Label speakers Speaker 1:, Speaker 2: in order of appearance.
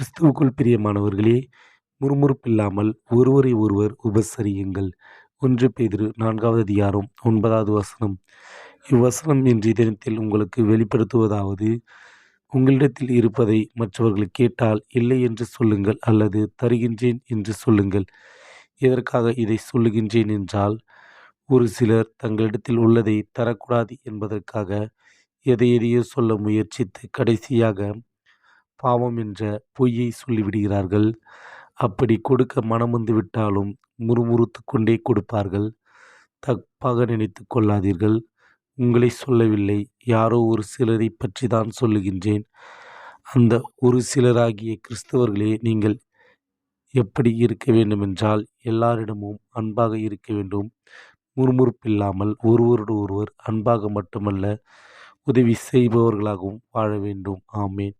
Speaker 1: கிறிஸ்துவுக்குள் பிரியமானவர்களே முறுமுறுப்பில்லாமல் ஒருவரை ஒருவர் உபசரியுங்கள். ஒன்று பெய்திரு நான்காவது அதிகாரம் ஒன்பதாவது வசனம். இவ்வசனம் இன்றைய தினத்தில் உங்களுக்கு வெளிப்படுத்துவதாவது உங்களிடத்தில் இருப்பதை மற்றவர்கள் கேட்டால் இல்லை என்று சொல்லுங்கள் அல்லது தருகின்றேன் என்று சொல்லுங்கள். எதற்காக இதை சொல்லுகின்றேன் என்றால் ஒரு சிலர் தங்களிடத்தில் உள்ளதை தரக்கூடாது என்பதற்காக எதை எதையோ சொல்ல முயற்சித்து கடைசியாக பாவம் என்ற பொய்யை சொல்லிவிடுகிறார்கள். அப்படி கொடுக்க மனமுந்து விட்டாலும் முறுமுறுத்து கொண்டே கொடுப்பார்கள். தப்பாக நினைத்து கொள்ளாதீர்கள். உங்களை சொல்லவில்லை. யாரோ ஒரு சிலரை பற்றி தான் சொல்லுகின்றேன். அந்த ஒரு சிலராகிய கிறிஸ்தவர்களே நீங்கள் எப்படி இருக்க வேண்டுமென்றால் எல்லாரிடமும் அன்பாக இருக்க வேண்டும். முறுமுறுப்பில்லாமல் ஒருவரோடு ஒருவர் அன்பாக மட்டுமல்ல உதவி செய்பவர்களாகவும் வாழ வேண்டும். ஆமேன்.